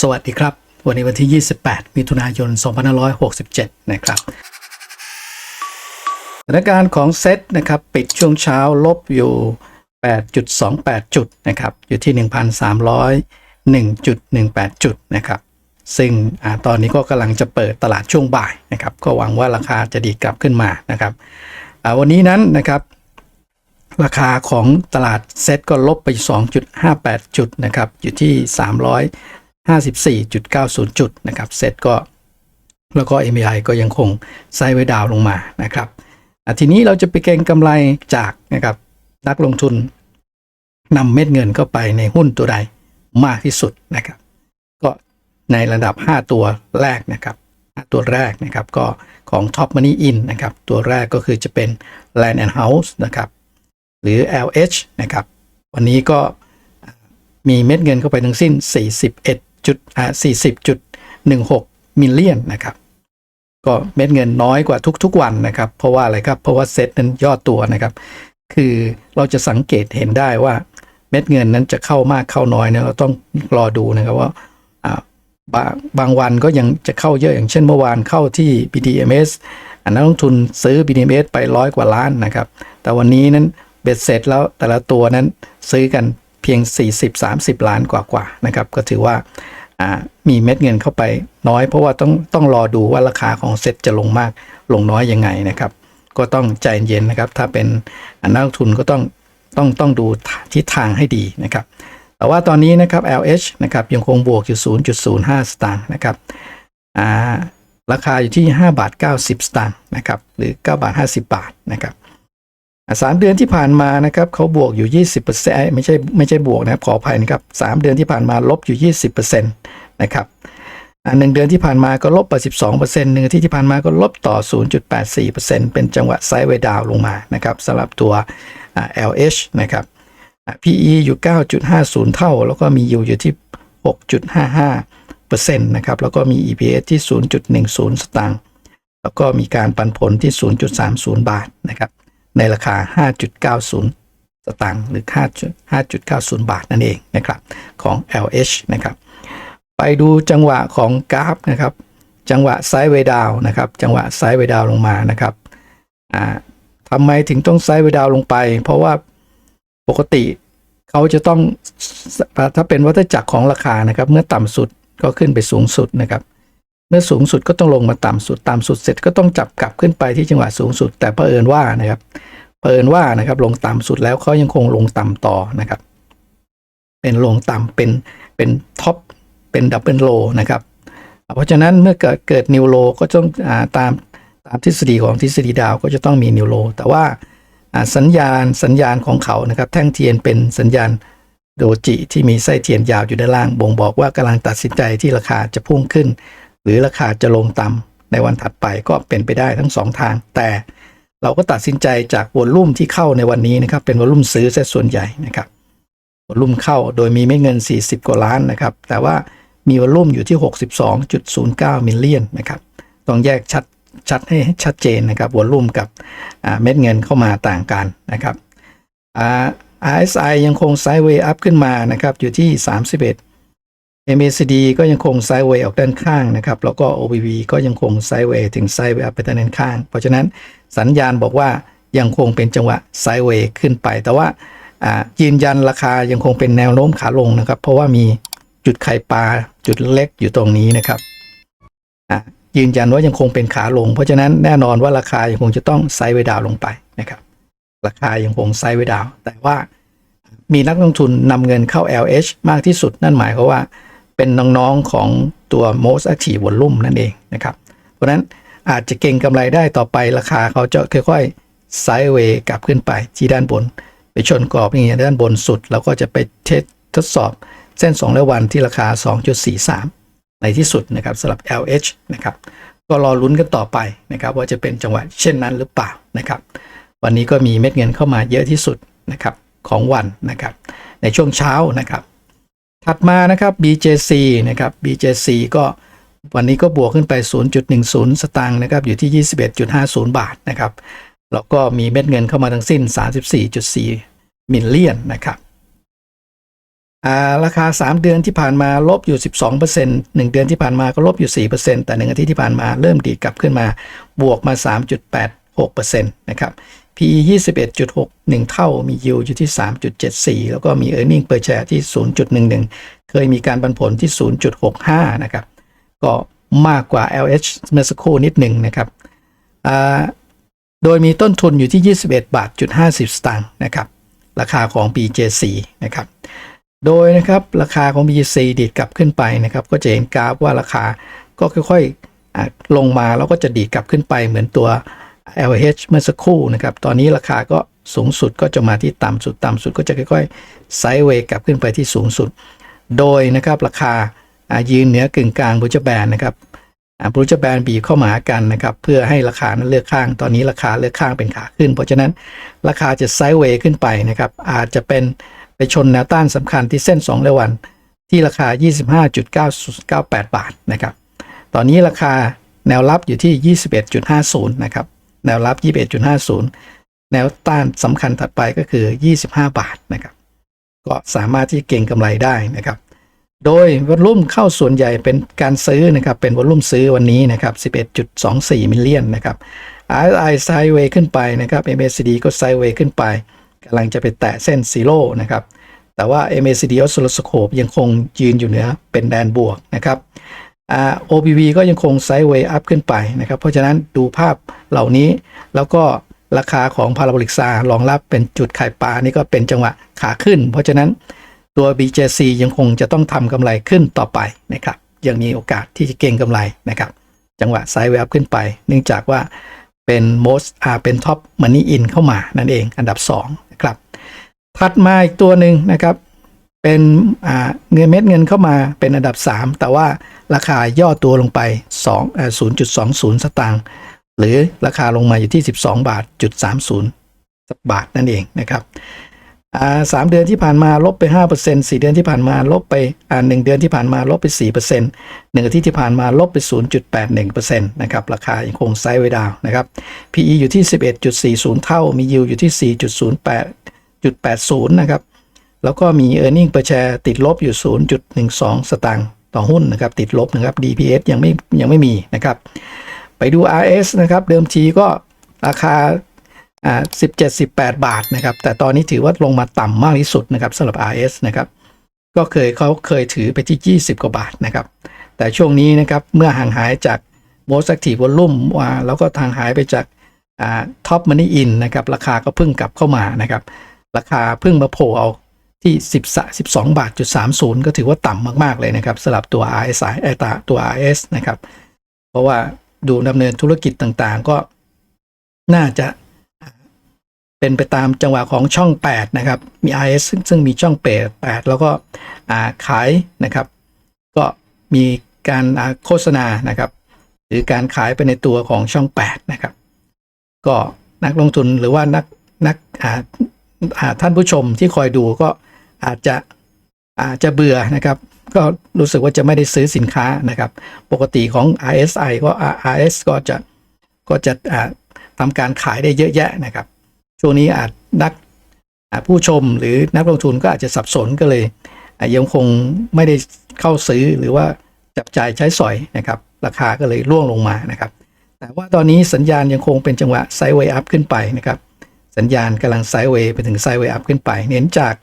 สวัสดีครับ วันนี้วันที่ 28 มิถุนายน 2567 นะครับสถานการณ์ของเซตนะครับปิดช่วงเช้าลบอยู่ 8.28 จุดนะครับอยู่ที่ 1,301.18 จุดนะครับซึ่งอตอนนี้ก็กำลังจะเปิดตลาดช่วงบ่ายนะครับก็หวังว่าราคาจะดีกลับขึ้นมานะครับวันนี้นั้นนะครับราคาของตลาดเซ็ตก็ลบไป 2.58 จุดนะครับอยู่ที่ 54.90 จุดนะครับเซ็ตก็แล้วก็ MAI ก็ยังคงไซด์ไว้ดาวลงมานะครับอะทีนี้เราจะไปเก็งกำไรจากนะครับนักลงทุนนำเม็ดเงินเข้าไปในหุ้นตัวใดมากที่สุดนะครับ ก็ในระดับ 5 ตัวแรกนะครับตัวแรกนะครับก็ของ Top Money In นะครับ ตัวแรกก็คือจะเป็น Land and House นะครับ หรือ LH นะครับ วันนี้ก็มีเม็ดเงินเข้าไปทั้งสิ้น41 จุดอ่า40.16มิลเลียนนะครับก็เม็ดเงินน้อยกว่าทุกๆวันนะครับ เพราะว่าอะไรครับเพราะว่าเซ็ตนั้นย่อตัวนะครับ คือเราจะสังเกตเห็นได้ว่าเม็ดเงินนั้นจะเข้ามากเข้าน้อยเนี่ยเราต้องรอดูนะครับว่าบางบางวันก็ยังจะเข้าเยอะอย่างเช่นเมื่อวานเข้าที่ BDMs อันนักลงทุนซื้อ BDMs ไปร้อยกว่าล้านนะครับ แต่วันนี้นั้นเบ็ดเสร็จแล้วแต่ละตัวนั้นซื้อกัน พียง 40-30 ล้านกว่าๆนะครับ ก็ถือว่ามีเม็ดเงินเข้าไปน้อย เพราะว่าต้องต้องรอดูว่าราคาของเซ็ตจะลงมากลงน้อยยังไงนะครับ ก็ต้องใจเย็นนะครับ ถ้าเป็นนักลงทุนก็ต้องต้องต้องดูทิศทางให้ดีนะครับ แต่ว่าตอนนี้นะครับ LH นะครับยังคงบวกอยู่ 0.05 สตางค์นะครับราคาอยู่ที่ 5 บาท 90 สตางค์นะครับหรือ 9 บาท 50 บาทนะครับ สามเดือนที่ผ่านมานะครับเขาบวกอยู่ 20%เอ้ยไม่ใช่ไม่ใช่บวกนะครับขออภัยนะครับสามเดือนที่ผ่านมาลบอยู่ 20%นะครับหนึ่งเดือนที่ผ่านมาก็ลบไป 12%หนึ่งอาทิตย์ที่ผ่านมาก็ลบต่อ 0.84%เป็นจังหวะไซด์เวดาวน์ลงมานะครับสำหรับตัว LH นะครับ PE อยู่ 9.50 เท่า แล้วก็มี U อยู่ที่ 6.55%นะครับแล้วก็มี EPS ที่ 0.10 สตางค์แล้วก็มีการปันผลที่ 0.30 บาทนะครับ ในราคา 5.90 สตางค์หรือ 5.90 บาทนั่นเองนะครับของ LH นะครับไปดูจังหวะของกราฟนะครับ จังหวะไซด์เวดาวนะครับจังหวะไซด์เวดาวลงมานะครับอ่าทำไมถึงต้องไซด์เวดาวลงไป เพราะว่าปกติเขาจะต้องถ้าเป็นวัฏจักรของราคานะครับ เมื่อต่ำสุดก็ขึ้นไปสูงสุดนะครับ เมื่อสูงสุดก็ต้องลงมาต่ำสุด ต่ำสุดเสร็จก็ต้องจับกลับขึ้นไปที่จังหวะสูงสุด แต่เผอิญว่านะครับเผอิญว่านะครับลงต่ำสุดแล้วเขายังคงลงต่ำต่อนะครับ เป็นลงต่ำเป็นเป็นท็อปเป็นดับเบิลโลนะครับ เพราะฉะนั้นเมื่อเกิดเกิดนิวโลก็ต้องอตามตามทฤษฎีของทฤษฎีดาวก็จะต้องมีนิวโลแต่ว่าอ่าสัญญาณสัญญาณของเขานะครับ แท่งเทียนเป็นสัญญาณโดจิที่มีไส้เทียนยาวอยู่ด้านล่าง บ่งบอกว่ากำลังตัดสินใจที่ราคาจะพุ่งขึ้น หรือราคาจะลงต่ำในวันถัดไปก็เป็นไปได้ทั้งสองทาง แต่เราก็ตัดสินใจจากวอลลุ่มที่เข้าในวันนี้นะครับ เป็นวอลลุ่มซื้อซะส่วนใหญ่นะครับวอลลุ่มเข้าโดยมีไม่เงิน 40 กว่าล้านนะครับ แต่ว่ามีวอลลุ่มอยู่ที่ 62.09มิลเลียนนะครับ ต้องแยกชัดชัดให้ชัดเจนนะครับวอลลุ่มกับเม็ดเงินเข้ามาต่างกันนะครับ RSI ยังคงไซด์เวย์อัพขึ้นมานะครับอยู่ที่ 31 MACD ก็ยังคงไซด์เวย์ออกด้านข้างนะครับ แล้วก็ OBV ก็ยังคงไซด์เวย์ถึงไซด์เวย์ไปด้านข้าง เพราะฉะนั้นสัญญาณบอกว่ายังคงเป็นจังหวะไซด์เวย์ขึ้นไป แต่ว่ายืนยันราคายังคงเป็นแนวโน้มขาลงนะครับ เพราะว่ามีจุดไข่ปลาจุดเล็กอยู่ตรงนี้นะครับยืนยันว่ายังคงเป็นขาลง เพราะฉะนั้นแน่นอนว่าราคายังคงจะต้องไซด์เวย์ดาวลงไปนะครับ ราคายังคงไซด์เวย์ดาวแต่ว่ามีนักลงทุนนำเงินเข้า LH มากที่สุดนั่นหมายความว่า เป็นน้องๆของตัว most active volume นั่นเองนะครับ เพราะนั้นอาจจะเก่งกำไรได้ต่อไปราคาเขาจะค่อยๆ ไซด์เวย์กลับขึ้นไปที่ด้านบน ไปชนกรอบอย่างเงี้ยด้านบนสุดแล้วก็จะไปเทสทดสอบเส้น2และวันที่ราคา 2.43 ในที่สุดนะครับสำหรับ LH นะครับ ก็รอลุ้นกันต่อไปนะครับ ว่าจะเป็นจังหวะเช่นนั้นหรือเปล่านะครับ วันนี้ก็มีเม็ดเงินเข้ามาเยอะที่สุดนะครับของวันนะครับ ในช่วงเช้านะครับ ถัดมานะครับ BJC นะครับ BJC ก็วันนี้ก็บวกขึ้นไป 0.10 สตางค์นะครับ อยู่ที่ 21.50 บาทนะครับ แล้วก็มีเม็ดเงินเข้ามาทั้งสิ้น 34.4 มิลเลียนนะครับอ่าราคา 3 เดือนที่ผ่านมาลบอยู่ 12% 1 เดือนที่ผ่านมาก็ลบอยู่ 4%แต่ 1 อาทิตย์ที่ผ่านมาเริ่มดีกลับขึ้นมาบวกมา 3.86%นะครับ PE 21.6 1 เท่า มี yield อยู่ที่ 3.74 แล้วก็มี earning per share ที่ 0.11 เคยมีการปันผลที่ 0.65 นะครับ ก็มากกว่า LH เมื่อสักครู่นิดหนึ่งนะครับโดยมีต้นทุนอยู่ที่ 21 บาทจุด50 สตางค์นะครับ ราคาของ BJC นะครับ โดยนะครับราคาของ BJC ดีดกลับขึ้นไปนะครับ ก็จะเห็นกราฟว่าราคาก็ค่อยๆลงมาแล้วก็จะดีดกลับขึ้นไปเหมือนตัว LH เมื่อสักครู่นะครับ ตอนนี้ราคาก็สูงสุดก็จะมาที่ต่ำสุดต่ำสุดก็จะค่อยๆไซด์เวย์กลับขึ้นไปที่สูงสุด โดยนะครับราคายืนเหนือกึ่งกลางบูจแบนนะครับบูจแบนบีเข้ามาหากันนะครับ เพื่อให้ราคานั้นเลือกข้าง ตอนนี้ราคาเลือกข้างเป็นขาขึ้น เพราะฉะนั้นราคาจะไซด์เวย์ขึ้นไปนะครับ อาจจะเป็นไปชนแนวต้านสำคัญที่เส้น2เรวัน ที่ราคา 25.998 บาทนะครับ ตอนนี้ราคาแนวรับอยู่ที่ 21.50 นะครับ แนวรับ 21.50 แนวต้านสำคัญถัดไปก็คือ 25 บาทนะครับ ก็สามารถที่เก่งกำไรได้นะครับ โดยวอลุ่มเข้าส่วนใหญ่เป็นการซื้อนะครับ เป็นวอลุ่มซื้อวันนี้นะครับ 11.24 มิลเลียนนะครับ RSI ไซด์เวย์ขึ้นไปนะครับ MACD ก็ไซด์เวย์ขึ้นไปกำลังจะไปแตะเส้นซีโร่นะครับแต่ว่า MACD Oscilloscope ยังคงยืนอยู่เหนือเป็นแดนบวกนะครับ อ่ OBV ก็ยังคงไซด์เวย์อัพขึ้นไปนะครับ เพราะฉะนั้นดูภาพเหล่านี้แล้วก็ราคาของพาราโบลิกซารองรับเป็นจุดขายปลานี่ก็เป็นจังหวะขาขึ้น เพราะฉะนั้นตัว BJC ยังคงจะต้องทำกำไรขึ้นต่อไปนะครับยังมีโอกาสที่จะเก็งกำไรนะครับ จังหวะไซด์เวย์อัพขึ้นไป เนื่องจากว่าเป็น most อ่าเป็น top money in เข้ามานั่นเองอันดับ2นะครับถัดมาอีกตัวหนึ่งนะครับ เป็นเงินเม็ดเงินเข้ามาเป็นอันดับ 3 แต่ว่าราคาย่อตัวลงไป2เอ่อ0.20 สตางค์หรือราคาลงมาอยู่ที่ 12 บาทจุด30 บาทนั่นเองนะครับสามเดือนที่ผ่านมาลบไป 5% 4 เดือนที่ผ่านมาลบไปอ่าหนึ่งเดือนที่ผ่านมาลบไป4%หนึ่งอาทิตย์ที่ผ่านมาลบไป 0.81%นะครับราคายังคงไซด์ไว้ดาวนะครับ PE อยู่ที่ 11.40 เท่า มี yield อยู่ที่ 4.08.80 นะครับ แล้วก็มี e a r n i n g per share ติดลบอยู่ 0.12 สตางค์ต่อหุ้นนะครับ ติดลบนะครับ DPS ยังไม่ยังไม่มีนะครับ ไปดู RS นะครับ เดิมทีก็ราคาอ่า17 18 บาทนะครับ แต่ตอนนี้ถือว่าลงมาต่ำมากที่สุดนะครับสำหรับ RS นะครับ ก็เคยเขาเคยถือไปที่ 20 กว่าบาทนะครับ แต่ช่วงนี้นะครับ เมื่อห่างหายจาก most active volume ว่าแล้วก็ทางหายไปจากอ่า top money in นะครับ ราคาก็เพิ่งกลับเข้ามานะครับ ราคาเพิ่งมาโผล่เอา ที่ 10 12 บาทจุด30 ก็ถือว่าต่ำมาก ๆ เลยนะครับสำหรับตัว RSI ไอตาตัว RS นะครับ เพราะว่าดูดำเนินธุรกิจต่างๆ ก็น่าจะเป็นไปตามจังหวะของช่อง 8 นะครับ มี RS ซึ่งซึ่งมีช่องเป8แล้วก็ขายนะครับ ก็มีการโฆษณานะครับ หรือการขายไปในตัวของช่อง 8 นะครับ ก็นักลงทุนหรือว่านักนักอ่า ท่านผู้ชมที่คอยดูก็อาจจะอาจจะเบื่อนะครับ ก็รู้สึกว่าจะไม่ได้ซื้อสินค้านะครับ ปกติของ RSI ก็ RS ก็จะก็จะทำการขายได้เยอะแยะนะครับ ช่วงนี้อาจนักผู้ชมหรือนักลงทุนก็อาจจะสับสนก็เลย ยังคงไม่ได้เข้าซื้อหรือว่าจับจ่ายใช้สอยนะครับ ราคาก็เลยร่วงลงมานะครับ แต่ว่าตอนนี้สัญญาณยังคงเป็นจังหวะไซด์เวย์อัพขึ้นไปนะครับ สัญญาณกำลังไซด์เวย์ไปถึงไซด์เวย์อัพขึ้นไป เน้นจาก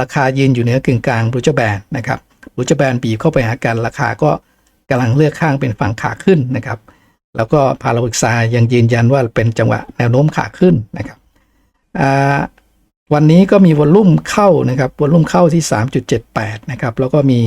ราคายืนอยู่เหนือกึ่งกลางบูจแบนนะครับบูจแบนบีบเข้าไปหากันราคาก็กำลังเลือกข้างเป็นฝั่งขาขึ้นนะครับ แล้วก็พาราบิกซายังยืนยันว่าเป็นจังหวะแนวโน้มขาขึ้นนะครับวันนี้ก็มีวอลลุ่มเข้านะครับวอลลุ่มเข้าที่ 3.78 นะครับ แล้วก็มี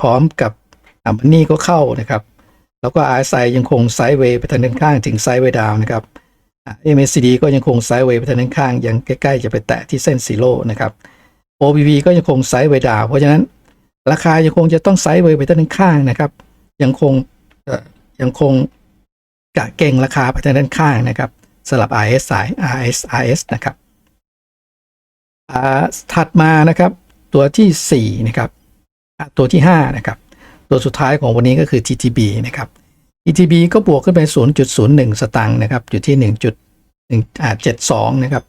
พร้อมกับอ่ามันนี่ก็เข้านะครับ แล้วก็ RSI ยังคงไซด์เวย์ไปทางด้านข้างถึงไซด์เวย์ดาวนะครับ MACD ก็ยังคงไซด์เวย์ไปทางด้านข้างยังใกล้ๆจะไปแตะที่เส้นซีโร่นะครับ OBV ก็ยังคงไซด์เวย์ดาวเพราะฉะนั้นราคายังคงจะต้องไซด์เวย์ไปทางด้านข้างนะครับ ยังคงยังคงกะเก่งราคาไปทางด้านข้างนะครับสำหรับ RSI RS RS นะครับอ่าถัดมานะครับ ตัวที่4นะครับตัวที่5นะครับตัวสุดท้ายของวันนี้ก็คือ TTB นะครับ ETB ก็บวกขึ้นไป 0.01 สตางค์นะครับ อยู่ที่ 1.72 นะครับ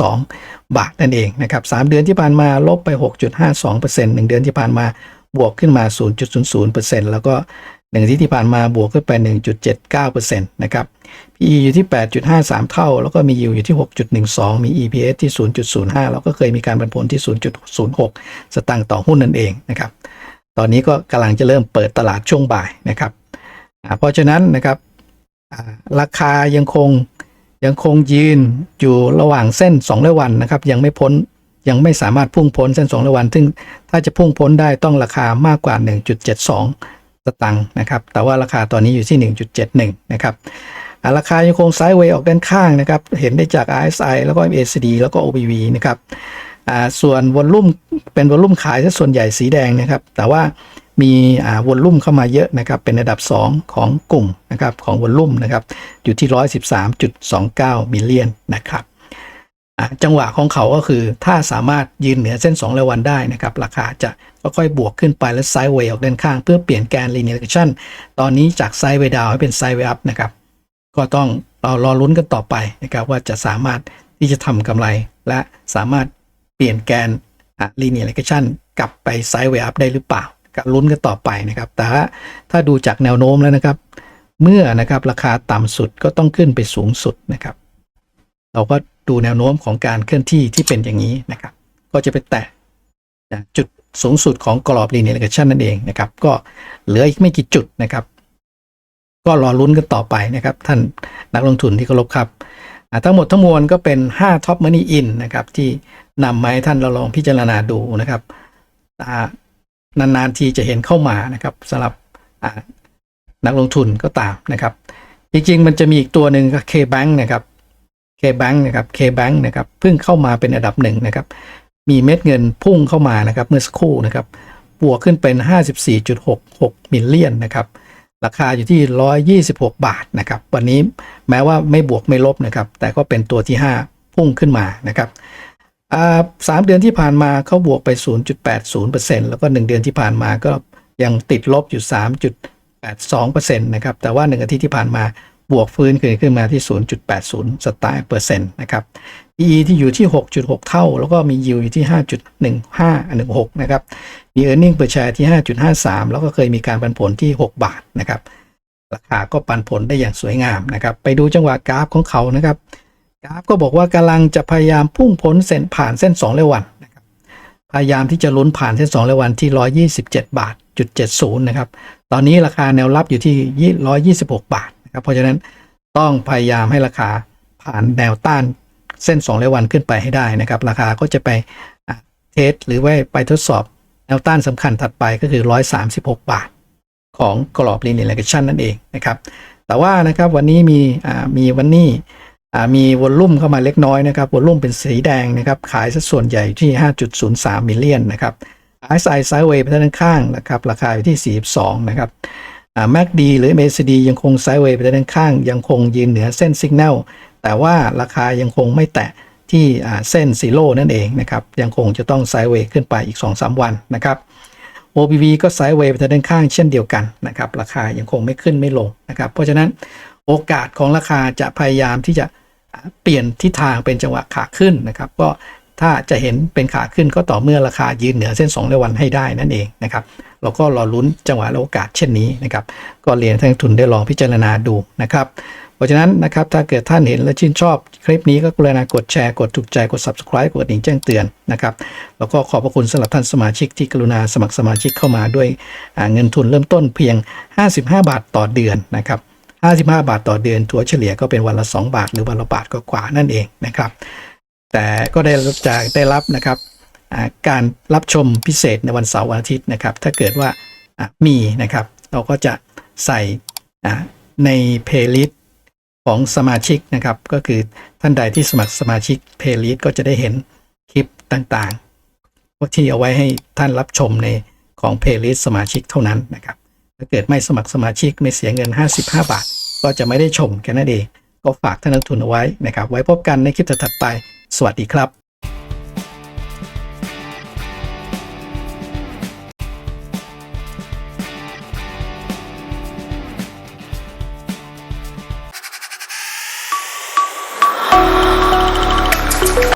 1.72 บาทนั่นเองนะครับ 3 เดือนที่ผ่านมาลบไป 6.52% 1เดือนที่ผ่านมาบวกขึ้นมา 0.00%แล้วก็หนึ่งที่ที่ผ่านมาบวกขึ้นไป 1.79%นะครับ PE อยู่ที่ 8.53 เท่า แล้วก็มี yield อยู่ที่ 6.12 มี EPS ที่ 0.05 แล้วก็เคยมีการปันผลที่ 0.06 สตางค์ต่อหุ้นนั่นเองนะครับ ตอนนี้ก็กำลังจะเริ่มเปิดตลาดช่วงบ่ายนะครับ เพราะฉะนั้นนะครับราคายังคงยังคงยืนอยู่ระหว่างเส้น2ร้อยวันนะครับ ยังไม่พ้นยังไม่สามารถพุ่งพ้นเส้น2ร้อยวัน ซึ่งถ้าจะพุ่งพ้นได้ต้องราคามากกว่า 1.72 สตังค์นะครับ แต่ว่าราคาตอนนี้อยู่ที่ 1.71 นะครับราคายังคงไซด์เวย์ออกด้านข้างนะครับ เห็นได้จาก RSI แล้วก็ MACD แล้วก็ OBV นะครับส่วนวอลลุ่มเป็นวอลลุ่มขายซะส่วนใหญ่สีแดงนะครับ แต่ว่า มีวอลลุ่มเข้ามาเยอะนะครับเป็นระดับ 2 ของกลุ่มนะครับของวอลลุ่มนะครับอยู่ที่ 113.29 มิลเลียนนะครับจังหวะของเขาก็คือถ้าสามารถยืนเหนือเส้น2รายวันได้นะครับ ราคาจะค่อยๆบวกขึ้นไปและไซด์เวย์ออกด้านข้าง เพื่อเปลี่ยนแกน linear regression ตอนนี้จากไซด์เวย์ดาวให้เป็นไซด์เวย์อัพนะครับก็ต้องเรารอลุ้นกันต่อไปนะครับว่าจะสามารถที่จะทำกำไร และสามารถเปลี่ยนแกนอะ linear regression กลับไปไซด์เวย์อัพได้หรือเปล่า ก็ลุ้นกันต่อไปนะครับ แต่ถ้าถ้าดูจากแนวโน้มแล้วนะครับ เมื่อนะครับราคาต่ำสุดก็ต้องขึ้นไปสูงสุดนะครับ เราก็ดูแนวโน้มของการเคลื่อนที่ที่เป็นอย่างนี้นะครับ ก็จะไปแตะจุดสูงสุดของกรอบ linear regression นั่นเองนะครับ ก็เหลืออีกไม่กี่จุดนะครับ ก็รอลุ้นกันต่อไปนะครับ ท่านนักลงทุนที่เคารพครับทั้งหมดทั้งมวลก็เป็น 5 top money in นะครับ ที่นำมาให้ท่านเราลองพิจารณาดูนะครับอ่า นานๆทีจะเห็นเข้ามานะครับสำหรับนักลงทุนก็ตามนะครับ จริงๆ มันจะมีอีกตัวหนึ่งก็ K-Bank นะครับ K-Bank นะครับ K-Bank นะครับเพิ่งเข้ามาเป็นอันดับหนึ่งนะครับ มีเม็ดเงินพุ่งเข้ามานะครับ เมื่อสักครู่นะครับ บวกขึ้นเป็น 54.66 มิลเลียนนะครับ ราคาอยู่ที่ 126 บาทนะครับ วันนี้แม้ว่าไม่บวกไม่ลบนะครับ แต่ก็เป็นตัวที่ 5 พุ่งขึ้นมานะครับ สามเดือนที่ผ่านมาเขาบวกไป 0.80%แล้วก็ 1 เดือนที่ผ่านมาก็ยังติดลบอยู่ 3.82%นะครับ แต่ว่า 1 อาทิตย์ที่ผ่านมาบวกฟื้นขึ้นขึ้นมาที่ 0.80 สตางค์เปอร์เซ็นต์นะครับ PE ที่อยู่ที่ 6.6 เท่า แล้วก็มี yield อยู่ที่ 5.1516 นะครับ มี earning per share ที่ 5.53 แล้วก็เคยมีการปันผลที่ 6 บาทนะครับ ราคาก็ปันผลได้อย่างสวยงามนะครับ ไปดูจังหวะกราฟของเขานะครับ กราฟก็บอกว่ากำลังจะพยายามพุ่งพ้นเส้นผ่านเส้น2เรายวันนะครับพยายามที่จะลุ้นผ่านเส้น2เรายวันที่ 127 บาทจุด70นะครับตอนนี้ราคาแนวรับอยู่ที่ 126 บาทนะครับเพราะฉะนั้นต้องพยายามให้ราคาผ่านแนวต้านเส้น2เรายวันขึ้นไปให้ได้นะครับราคาก็จะไปเทสหรือว่าไปทดสอบแนวต้านสำคัญถัดไปก็คือ 136 บาท ของกรอบ linear regression นั่นเองนะครับแต่ว่านะครับวันนี้มีอ่ามีวันนี้ มีวอลลุ่มเข้ามาเล็กน้อยนะครับวอลลุ่มเป็นสีแดงนะครับ ขายสัดส่วนใหญ่ที่ 5.03 มิลเลียนนะครับ RSI Sideway ไปด้านข้างนะครับ ราคาอยู่ที่ 42 นะครับอ่า MACD หรือ MACD ยังคง Sideway ไปด้านข้าง ยังคงยืนเหนือเส้น Signal แต่ว่าราคายังคงไม่แตะที่เส้นซีโร่นั่นเองนะครับ ยังคงจะต้อง Sideway ขึ้นไปอีก 2-3 วันนะครับ OBV ก็ไซด์เวย์ไปทางด้านข้างเช่นเดียวกันนะครับ ราคายังคงไม่ขึ้นไม่ลงนะครับ เพราะฉะนั้นโอกาสของราคาจะพยายามที่จะ เปลี่ยนทิศทางเป็นจังหวะขาขึ้นนะครับ ก็ถ้าจะเห็นเป็นขาขึ้นก็ต่อเมื่อราคายืนเหนือเส้น2รายวันให้ได้นั่นเองนะครับเราก็รอลุ้นจังหวะและโอกาสเช่นนี้นะครับ ก็เรียนท่านทุนได้ลองพิจารณาดูนะครับ เพราะฉะนั้นนะครับถ้าเกิดท่านเห็นและชื่นชอบคลิปนี้ก็กรุณากดแชร์กดถูกใจกด subscribe กดดิ่งแจ้งเตือนนะครับ แล้วก็ขอบพระคุณสำหรับท่านสมาชิกที่กรุณาสมัครสมาชิกเข้ามาด้วยเงินทุนเริ่มต้นเพียง 55 บาทต่อเดือนนะครับ 55 บาทต่อเดือนถัวเฉลี่ยก็เป็นวันละ 2 บาท หรือวันละบาทก็กว่านั่นเองนะครับ แต่ก็ได้จากได้รับนะครับการรับชมพิเศษในวันเสาร์วันอาทิตย์นะครับ ถ้าเกิดว่ามีนะครับ เราก็จะใส่ในเพลย์ลิสต์ของสมาชิกนะครับ ก็คือท่านใดที่สมัครสมาชิกเพลย์ลิสต์ก็จะได้เห็นคลิปต่างๆที่เอาไว้ให้ท่านรับชมในของเพลย์ลิสต์สมาชิกเท่านั้นนะครับ ถ้าเกิดไม่สมัครสมาชิกไม่เสียเงิน 55 บาท ก็จะไม่ได้ชมแค่นั้นเอง ก็ฝากท่านนักทุนเอาไว้นะครับ ไว้พบกันในคลิปถัดไป สวัสดีครับ